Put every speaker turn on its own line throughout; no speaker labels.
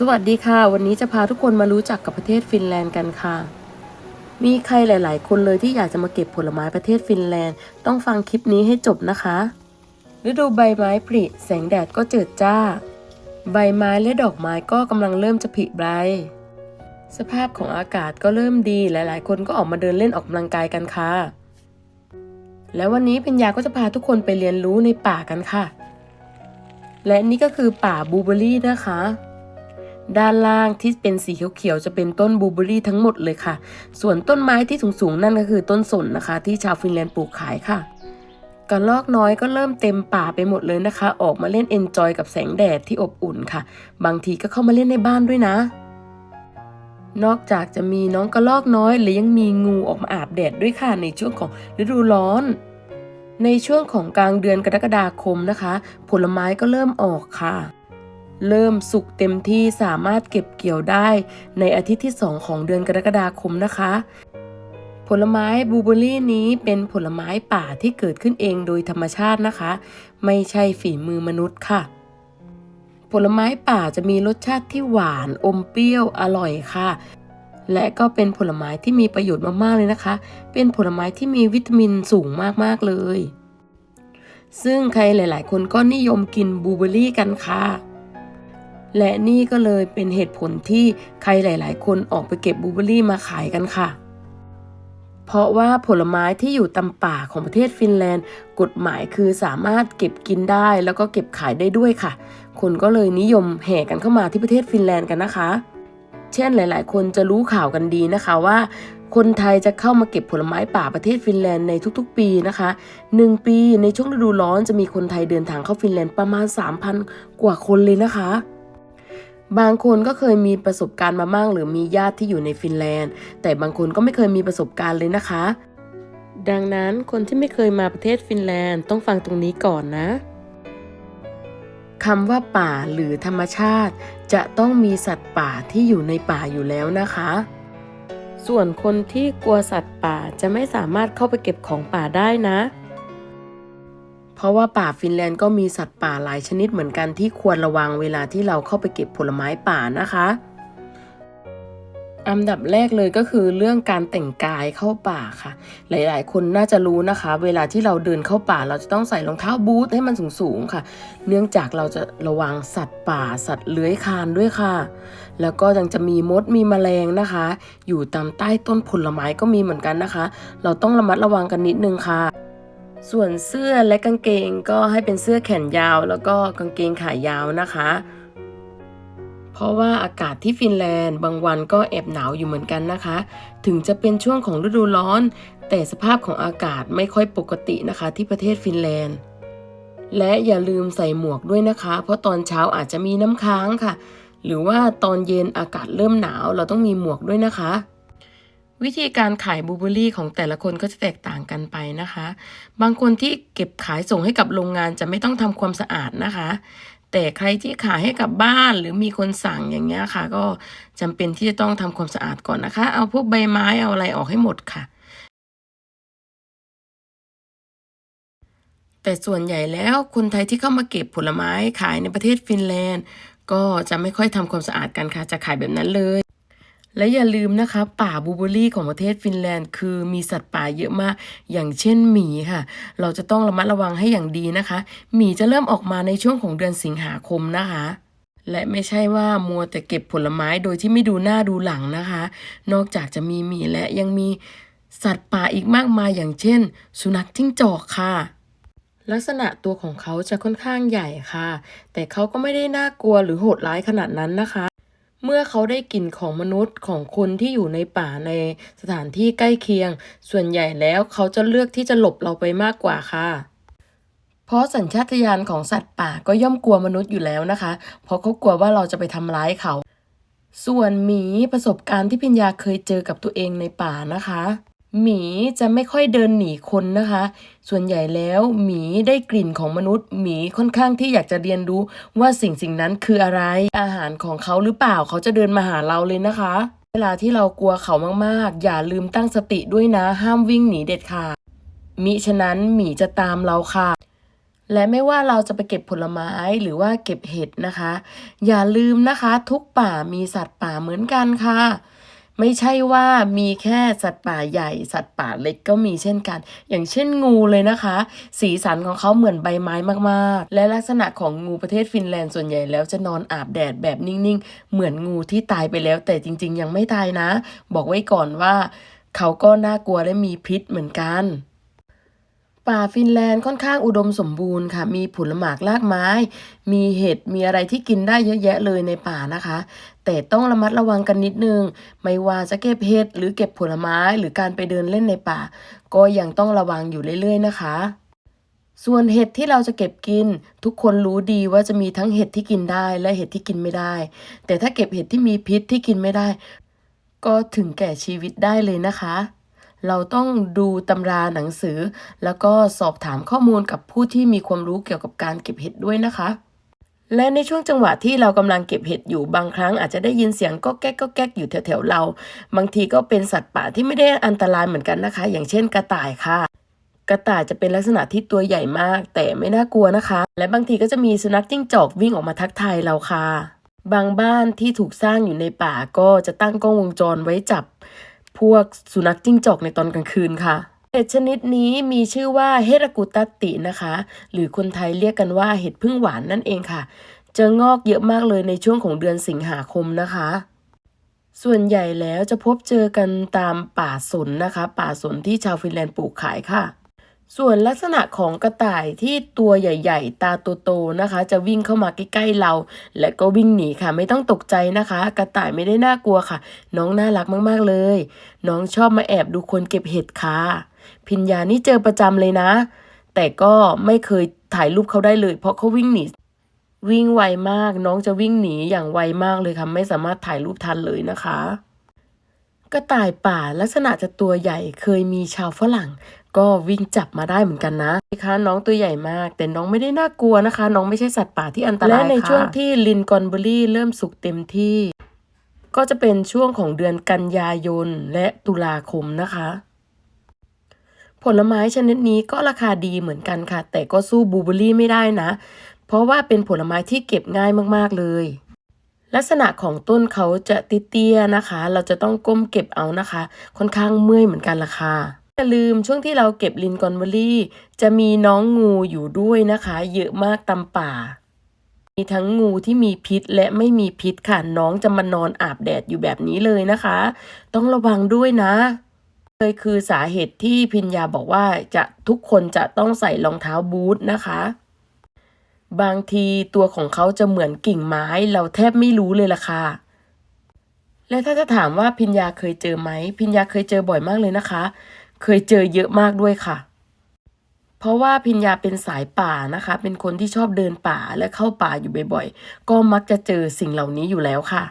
สวัสดีค่ะ วันนี้จะพาทุกคนมารู้จักกับประเทศฟินแลนด์กันค่ะ มีใครหลาย ๆ คนเลยที่อยากจะมาเก็บผลไม้ประเทศฟินแลนด์ ต้องฟังคลิปนี้ให้จบนะคะ ฤดูใบไม้ผลิแสงแดดก็เจิดจ้า ใบไม้และดอกไม้ก็กำลังเริ่มจะผลิใบสภาพของอากาศก็เริ่มดีหลาย ๆ คนก็ออกมาเดินเล่นออกกำลังกายกันค่ะ แล้ววันนี้เพ็ญญาก็จะพาทุกคนไปเรียนรู้ในป่ากันค่ะ และนี่ก็คือป่าบูเบอรี่นะคะ ด้านล่างที่เป็นสีเขียวๆจะเป็นต้นบลูเบอรี่ทั้งหมดเลยค่ะ ส่วนต้นไม้ที่สูงๆนั่นก็คือต้นสนนะคะ ที่ชาวฟินแลนด์ปลูกขายค่ะกระลอกน้อยก็เริ่มเต็มป่าไปหมดเลยนะคะ ออกมาเล่นเอนจอยกับแสงแดดที่อบอุ่นค่ะ บางทีก็เข้ามาเล่นในบ้านด้วยนะ นอกจากจะมีน้องกระลอกน้อยและยังมีงูออกมาอาบแดดด้วยค่ะในช่วงของฤดูร้อนในช่วงของกลางเดือนกรกฎาคมนะคะ ผลไม้ก็เริ่มออกค่ะ เริ่มสุกเต็มที่สามารถเก็บเกี่ยวได้ในอาทิตย์ที่ 2 ของเดือนกรกฎาคมนะคะ ผลไม้บลูเบอรี่นี้เป็นผลไม้ป่าที่เกิดขึ้นเองโดยธรรมชาตินะคะ ไม่ใช่ฝีมือมนุษย์ค่ะ ผลไม้ป่าจะมีรสชาติที่หวานอมเปรี้ยวอร่อยค่ะ และก็เป็นผลไม้ที่มีประโยชน์มากๆเลยนะคะ เป็นผลไม้ที่มีวิตามินสูงมากๆเลย ซึ่งใครหลาย ๆ คนก็นิยมกินบลูเบอรี่กันค่ะ และนี่ก็เลยเป็นเหตุผลที่ใครหลาย ๆ คนออกไปเก็บบลูเบอรี่มาขายกันค่ะ เพราะว่าผลไม้ที่อยู่ตามป่าของประเทศฟินแลนด์ กฎหมายคือสามารถเก็บกินได้แล้วก็เก็บขายได้ด้วยค่ะ คนก็เลยนิยมแห่กันเข้ามาที่ประเทศฟินแลนด์กันนะคะ เช่นหลาย ๆ คนจะรู้ข่าวกันดีนะคะว่าคนไทยจะเข้ามาเก็บผลไม้ป่าประเทศฟินแลนด์ในทุกๆ ปีนะคะ 1 ปีในช่วงฤดูร้อนจะมีคนไทยเดินทางเข้าฟินแลนด์ประมาณ 3,000 กว่าคนเลยนะคะ บางคนก็เคยมีประสบการณ์มาบ้างหรือมีญาติที่อยู่ในฟินแลนด์ แต่บางคนก็ไม่เคยมีประสบการณ์เลยนะคะ ดังนั้นคนที่ไม่เคยมาประเทศฟินแลนด์ต้องฟังตรงนี้ก่อนนะคำว่าป่าหรือธรรมชาติ จะต้องมีสัตว์ป่าที่อยู่ในป่าอยู่แล้วนะคะ ส่วนคนที่กลัวสัตว์ป่าจะไม่สามารถเข้าไปเก็บของป่าได้นะ เพราะว่าป่าฟินแลนด์ก็มีสัตว์ป่าหลายชนิดเหมือนกันที่ควรระวังเวลาที่เราเข้าไปเก็บผลไม้ป่านะคะอันดับแรกเลยก็คือเรื่องการแต่งกายเข้าป่าค่ะ หลายๆ คนน่าจะรู้นะคะ เวลาที่เราเดินเข้าป่า เราจะต้องใส่รองเท้าบูทให้มันสูงๆค่ะ เนื่องจากเราจะระวังสัตว์ป่า สัตว์เลื้อยคลานด้วยค่ะ แล้วก็ยังจะมีมดมีแมลงนะคะ อยู่ตามใต้ต้นผลไม้ก็มีเหมือนกันนะคะ เราต้องระมัดระวังกันนิดนึงค่ะ ส่วนเสื้อและกางเกงก็ให้เป็นเสื้อแขนยาว แล้วก็กางเกงขายาวนะคะ เพราะว่าอากาศที่ฟินแลนด์ บางวันก็แอบหนาวอยู่เหมือนกันนะคะ ถึงจะเป็นช่วงของฤดูร้อน แต่สภาพของอากาศไม่ค่อยปกตินะคะ ที่ประเทศฟินแลนด์ และอย่าลืมใส่หมวกด้วยนะคะ เพราะตอนเช้าอาจจะมีน้ำค้างค่ะ หรือว่าตอนเย็นอากาศเริ่มหนาวเราต้องมีหมวกด้วยนะคะ วิธีการขายบูเบอรี่ของแต่ละคนก็จะแตกต่างกันไปนะคะ บางคนที่เก็บขายส่งให้กับโรงงานจะไม่ต้องทำความสะอาดนะคะ แต่ใครที่ขายให้กับบ้านหรือมีคนสั่งอย่างเงี้ยค่ะ ก็จำเป็นที่จะต้องทำความสะอาดก่อนนะคะ เอาพวกใบไม้เอาอะไรออกให้หมดค่ะ แต่ส่วนใหญ่แล้วคนไทยที่เข้ามาเก็บผลไม้ขายในประเทศฟินแลนด์ ก็จะไม่ค่อยทำความสะอาดกันค่ะ จะขายแบบนั้นเลย และอย่าลืมนะคะ ป่าบูเบอรี่ของประเทศฟินแลนด์ คือมีสัตว์ป่าเยอะมาก อย่างเช่นหมีค่ะ เราจะต้องระมัดระวังให้อย่างดีนะคะ หมีจะเริ่มออกมาในช่วงของเดือนสิงหาคมนะคะ และไม่ใช่ว่ามัวแต่เก็บผลไม้โดยที่ไม่ดูหน้าดูหลังนะคะ นอกจากจะมีหมีและยังมีสัตว์ป่าอีกมากมายอย่างเช่น สุนัขจิ้งจอกค่ะ ลักษณะตัวของเขาจะค่อนข้างใหญ่ค่ะ แต่เขาก็ไม่ได้น่ากลัวหรือโหดร้ายขนาดนั้นนะคะ เมื่อเขาได้กลิ่นของมนุษย์ของคนที่อยู่ในป่าในสถานที่ใกล้เคียง ส่วนใหญ่แล้วเขาจะเลือกที่จะหลบเราไปมากกว่าค่ะ เพราะสัญชาตญาณของสัตว์ป่าก็ย่อมกลัวมนุษย์อยู่แล้วนะคะ เพราะเขากลัวว่าเราจะไปทำร้ายเขา ส่วนหมีประสบการณ์ที่พิญญาเคยเจอกับตัวเองในป่านะคะ หมีจะไม่ค่อยเดินหนีคนนะคะ ส่วนใหญ่แล้วหมีได้กลิ่นของมนุษย์ หมีค่อนข้างที่อยากจะเรียนรู้ว่าสิ่งสิ่งนั้นคืออะไร อาหารของเขาหรือเปล่าเขาจะเดินมาหาเราเลยนะคะ เวลาที่เรากลัวเขามากๆ อย่าลืมตั้งสติด้วยนะ ห้ามวิ่งหนีเด็ดขาดมิฉะนั้นหมีจะตามเราค่ะ และไม่ว่าเราจะไปเก็บผลไม้หรือว่าเก็บเห็ดนะคะ อย่าลืมนะคะ ทุกป่ามีสัตว์ป่าเหมือนกันค่ะ ไม่ใช่ว่ามีแค่สัตว์ป่าใหญ่สัตว์ป่าเล็กก็มีเช่นกัน อย่างเช่นงูเลยนะคะ สีสันของเขาเหมือนใบไม้มากๆ และลักษณะของงูประเทศฟินแลนด์ส่วนใหญ่แล้วจะนอนอาบแดดแบบนิ่งๆ เหมือนงูที่ตายไปแล้ว แต่จริง ๆ ยังไม่ตายนะ บอกไว้ก่อนว่า เขาก็น่ากลัวและมีพิษเหมือนกัน ป่าฟินแลนด์ค่อนข้างอุดมสมบูรณ์ค่ะ มีผลหมากรากไม้ มีเห็ด มีอะไรที่กินได้เยอะแยะเลยในป่านะคะ แต่ต้องระมัดระวังกันนิดนึง ไม่ว่าจะเก็บเห็ดหรือเก็บผลไม้หรือการไปเดินเล่นในป่า ก็ยังต้องระวังอยู่เรื่อยๆนะคะส่วนเห็ดที่เราจะเก็บกิน ทุกคนรู้ดีว่าจะมีทั้งเห็ดที่กินได้และเห็ดที่กินไม่ได้ แต่ถ้าเก็บเห็ดที่มีพิษที่กินไม่ได้ ก็ถึงแก่ชีวิตได้เลยนะคะ เราต้องดูตำราหนังสือ แล้วก็สอบถามข้อมูลกับผู้ที่มีความรู้เกี่ยวกับการเก็บเห็ดด้วยนะคะ และในช่วงจังหวะที่เรากำลังเก็บเห็ดอยู่บางครั้งอาจจะได้ยินเสียงก็แก๊กก็แก๊กอยู่แถวๆเรา บางทีก็เป็นสัตว์ป่าที่ไม่ได้อันตรายเหมือนกันนะคะ อย่างเช่นกระต่ายค่ะกระต่ายจะเป็นลักษณะที่ตัวใหญ่มาก แต่ไม่น่ากลัวนะคะ และบางทีก็จะมีสุนัขจิ้งจอกวิ่งออกมาทักทายเราค่ะ บางบ้านที่ถูกสร้างอยู่ในป่าก็จะตั้งกล้องวงจรไว้จับ พวกสุนัขจิ้งจอกในตอนกลางคืนค่ะเห็ดชนิดนี้มีชื่อว่าเฮรากุตัตตินะคะ หรือคนไทยเรียกกันว่าเห็ดพึ่งหวานนั่นเองค่ะ จะงอกเยอะมากเลยในช่วงของเดือนสิงหาคมนะคะ ส่วนใหญ่แล้วจะพบเจอกันตามป่าสนนะคะ ป่าสนที่ชาวฟินแลนด์ปลูกขายค่ะ ส่วนลักษณะของกระต่ายที่ตัวใหญ่ๆ ตาโตๆนะคะ จะวิ่งเข้ามาใกล้ๆเรา และก็วิ่งหนีค่ะ ไม่ต้องตกใจนะคะ กระต่ายไม่ได้น่ากลัวค่ะ น้องน่ารักมากๆเลย น้องชอบมาแอบดูคนเก็บเห็ดค่ะพิญญานี่เจอประจำเลยนะ แต่ก็ไม่เคยถ่ายรูปเขาได้เลย เพราะเขาวิ่งหนีวิ่งไวมาก น้องจะวิ่งหนีอย่างไวมากเลยค่ะ ไม่สามารถถ่ายรูปทันเลยนะคะกระต่ายป่าลักษณะจะตัวใหญ่เคยมีชาวฝรั่ง ก็วิ่งจับมาได้เหมือนกันนะนะคะน้องตัวใหญ่มาก แต่น้องไม่ได้น่ากลัวนะคะ น้องไม่ใช่สัตว์ป่าที่อันตรายและในช่วงที่ลินกอนเบอรี่เริ่มสุกเต็มที่ ก็จะเป็นช่วงของเดือนกันยายนและตุลาคมนะคะ ผลไม้ชนิดนี้ก็ราคาดีเหมือนกันค่ะ แต่ก็สู้บลูเบอรี่ไม่ได้นะ เพราะว่าเป็นผลไม้ที่เก็บง่ายมากๆเลยลักษณะของต้นเขาจะเตี้ยๆนะคะ เราจะต้องก้มเก็บเอานะคะ ค่อนข้างเมื่อยเหมือนกันล่ะค่ะ อย่าลืมช่วงที่เราเก็บลินกอนเบอรี่ จะมีน้องงูอยู่ด้วยนะคะ เยอะมากตามป่า มีทั้งงูที่มีพิษและไม่มีพิษค่ะ น้องจะมานอนอาบแดดอยู่แบบนี้เลยนะคะ ต้องระวังด้วยนะเลยคือสาเหตุที่พิญญาบอกว่าจะทุกคนจะต้องใส่รองเท้าบูทนะคะ บางทีตัวของเขาจะเหมือนกิ่งไม้เราแทบไม่รู้เลยล่ะค่ะและถ้าจะถามว่าพิญญาเคยเจอไหมพิญญาเคยเจอบ่อยมากเลยนะคะ เคยเจอเยอะมากด้วยค่ะ เพราะว่าพิญญาเป็นสายป่านะคะ เป็นคนที่ชอบเดินป่าและเข้าป่าอยู่บ่อยๆ ก็มักจะเจอสิ่งเหล่านี้อยู่แล้วค่ะ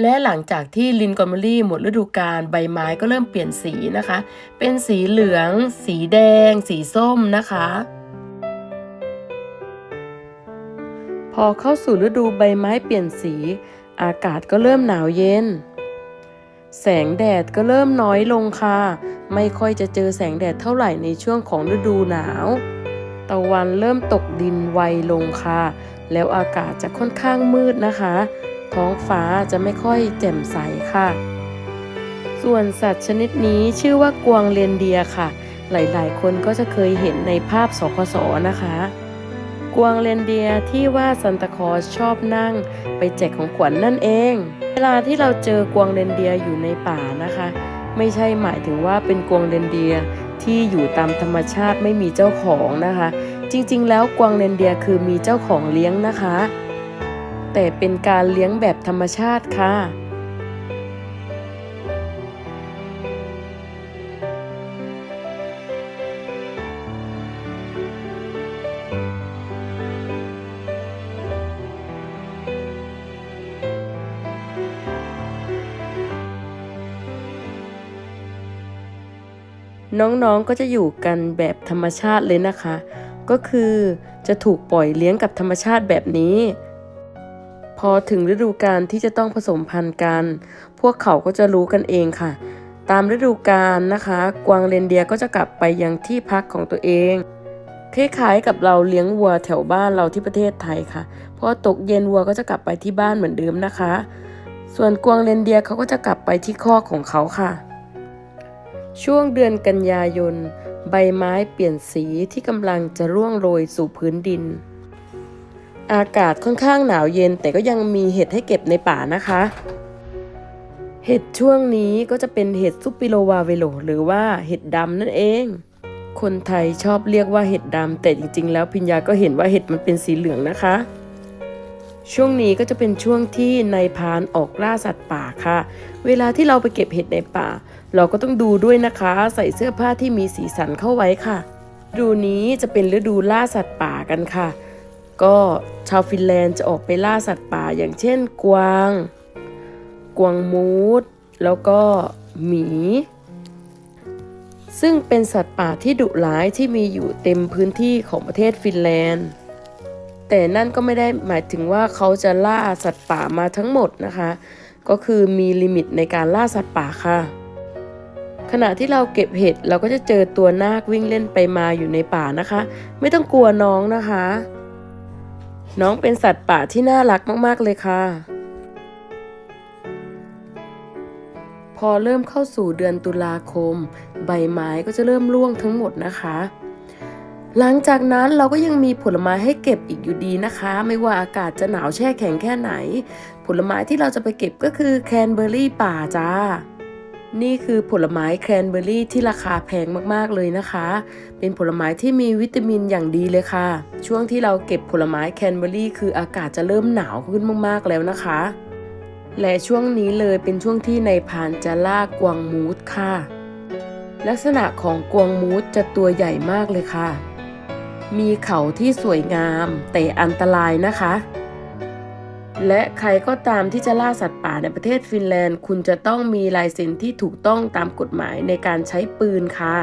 และหลังจากที่ลินกอนเมอรี่หมดฤดูกาลใบไม้ก็เริ่มเปลี่ยนสีนะคะ เป็นสีเหลือง สีแดง สีส้มนะคะพอเข้าสู่ฤดูใบไม้เปลี่ยนสี อากาศก็เริ่มหนาวเย็น แสงแดดก็เริ่มน้อยลงค่ะ ไม่ค่อยจะเจอแสงแดดเท่าไหร่ในช่วงของฤดูหนาว ตะวันเริ่มตกดินไวลงค่ะ แล้วอากาศจะค่อนข้างมืดนะคะ ท้องฟ้าจะไม่ค่อยแจ่มใสค่ะ ส่วนสัตว์ชนิดนี้ชื่อว่ากวางเรนเดียค่ะ หลายๆ คนก็จะเคยเห็นในภาพสคสนะคะ กวางเรนเดียที่ว่าซันตาคอสชอบนั่ง ไปแจกของขวัญนนั่นเอง เวลาที่เราเจอกวางเรนเดียอยู่ในป่านะคะ ไม่ใช่หมายถึงว่าเป็นกวางเรนเดียที่อยู่ตามธรรมชาติไม่มีเจ้าของนะคะ จริงๆ แล้วกวางเรนเดียคือมีเจ้าของเลี้ยงนะคะ แต่เป็นการเลี้ยงแบบธรรมชาติค่ะ น้องๆก็จะอยู่กันแบบธรรมชาติเลยนะคะ ก็คือจะถูกปล่อยเลี้ยงกับธรรมชาติแบบนี้ พอถึงฤดูกาลที่จะต้องผสมพันธุ์กัน พวกเขาก็จะรู้กันเองค่ะ ตามฤดูกาลนะคะ กวางเรนเดียร์ก็จะกลับไปยังที่พักของตัวเองคล้ายๆกับเราเลี้ยงวัวแถวบ้านเราที่ประเทศไทยค่ะพอตกเย็นวัวก็จะกลับไปที่บ้านเหมือนเดิมนะคะ ส่วนกวางเรนเดียร์เขาก็จะกลับไปที่คอกของเขาค่ะ ช่วงเดือนกันยายน ใบไม้เปลี่ยนสีที่กำลังจะร่วงโรยสู่พื้นดิน อากาศค่อนข้างหนาวเย็นแต่ก็ยังมีเห็ดให้เก็บในป่านะคะ เห็ดช่วงนี้ก็จะเป็นเห็ดซุปปิโลวาเวโลหรือว่าเห็ดดำนั่นเอง คนไทยชอบเรียกว่าเห็ดดำแต่จริง ๆ แล้วพิญญาก็เห็นว่าเห็ดมันเป็นสีเหลืองนะคะ ช่วงนี้ก็จะเป็นช่วงที่นายพรานออกล่าสัตว์ป่าค่ะ เวลาที่เราไปเก็บเห็ดในป่า เราก็ต้องดูด้วยนะคะ ใส่เสื้อผ้าที่มีสีสันเข้าไว้ค่ะฤดูนี้จะเป็นฤดูล่าสัตว์ป่ากันค่ะ ก็ชาวฟินแลนด์จะออกไปล่าสัตว์ป่าอย่างเช่น กวาง กวางมูดแล้วก็หมี ซึ่งเป็นสัตว์ป่าที่ดุร้ายที่มีอยู่เต็มพื้นที่ของประเทศฟินแลนด์ แต่นั่นก็ไม่ได้หมายถึงว่าเขาจะล่าสัตว์ป่ามาทั้งหมดนะคะ ก็คือมีลิมิตในการล่าสัตว์ป่าค่ะ ขณะที่เราเก็บเห็ดเราก็จะเจอตัวนาควิ่งเล่นไปมาอยู่ในป่านะคะ ไม่ต้องกลัวน้องนะคะ น้องเป็นสัตว์ป่าที่น่ารักมากๆเลยค่ะ พอเริ่มเข้าสู่เดือนตุลาคม ใบไม้ก็จะเริ่มร่วงทั้งหมดนะคะหลังจากนั้นเราก็ยังมีผลไม้ให้เก็บอีกอยู่ดีนะคะ ไม่ว่าอากาศจะหนาวแช่แข็งแค่ไหน ผลไม้ที่เราจะไปเก็บก็คือแคนเบอร์รี่ป่าจ้า นี่คือผลไม้แครนเบอร์รี่ที่ราคาแพงมากๆเลยนะคะ เป็นผลไม้ที่มีวิตามินอย่างดีเลยค่ะ ช่วงที่เราเก็บผลไม้แครนเบอร์รี่คืออากาศจะเริ่มหนาวขึ้นมากๆแล้วนะคะ และช่วงนี้เลยเป็นช่วงที่ในพานจะล่ากวางมูสค่ะ ลักษณะของกวางมูสจะตัวใหญ่มากเลยค่ะ มีเขาที่สวยงามแต่อันตรายนะคะ และใครก็ตามที่จะล่าสัตว์ป่าในประเทศฟินแลนด์ คุณจะต้องมีลายเซ็นที่ถูกต้องตามกฎหมายในการใช้ปืนค่ะ